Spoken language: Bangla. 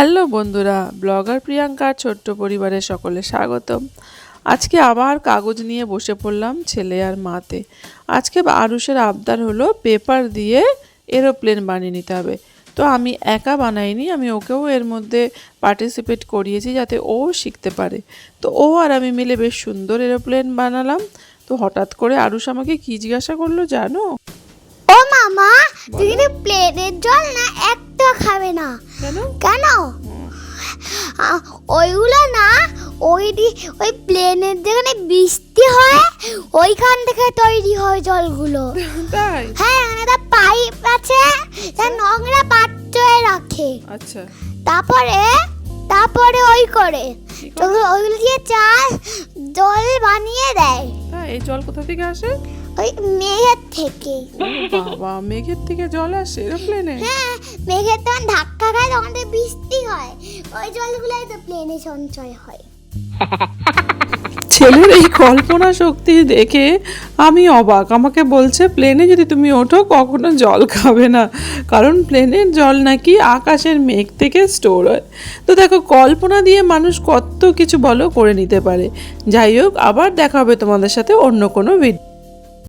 হ্যালো বন্ধুরা ব্লগার প্রিয়াঙ্কার ছোট্ট পরিবারের সকলে স্বাগতম। আজকে আবার কাগজ নিয়ে বসে পড়লাম ছেলে আর মাতে। আজকে আরুষের আবদার হলো পেপার দিয়ে এরোপ্লেন বানিয়ে নিতে হবে। তো আমি একা বানাইনি আমি ওকেও এর মধ্যে পার্টিসিপেট করিয়েছি যাতে ও শিখতে পারে। তো ও আর আমি মিলে বেশ সুন্দর এরোপ্লেন বানালাম। তো হঠাৎ করে আরুষ আমাকে কী জিজ্ঞাসা করল জানো? ও মামা প্লেনের জল না একটা খাবে না। কেন? কেন? ওইগুলো না ওই ওই প্লেনের যেখানে বৃষ্টি হয় ওইখান থেকে তৈরি হয় জলগুলো। তাই? হ্যাঁ একটা পাইপ আছে যা নোংরা পাত্রে রাখে। আচ্ছা। তারপরে তারপরে ওই করে? ওইগুলো দিয়ে চাষ জল বানিয়ে দেয়। এই জল কোথা থেকে আসে? ওই মেঘের থেকে। বাবা মেঘের থেকে জল আসে এরোপ্লেনে? হ্যাঁ মেঘের তখন ধাক্কা খায় তখন তো বৃষ্টি হয়। ওই জলগুলোই তো প্লেনে সঞ্চয় হয়। ছেলের এই কল্পনা শক্তি দেখে আমি অবাক। আমাকে বলছে, প্লেনে যদি তুমি ওঠো, কখনো জল খাবে না। কারণ প্লেনের জল নাকি আকাশের মেঘ থেকে স্টোর হয়। তো দেখো, কল্পনা দিয়ে মানুষ কত কিছু বলো করে নিতে পারে। যাই হোক, আবার দেখা হবে তোমাদের সাথে অন্য কোনো ভিডিও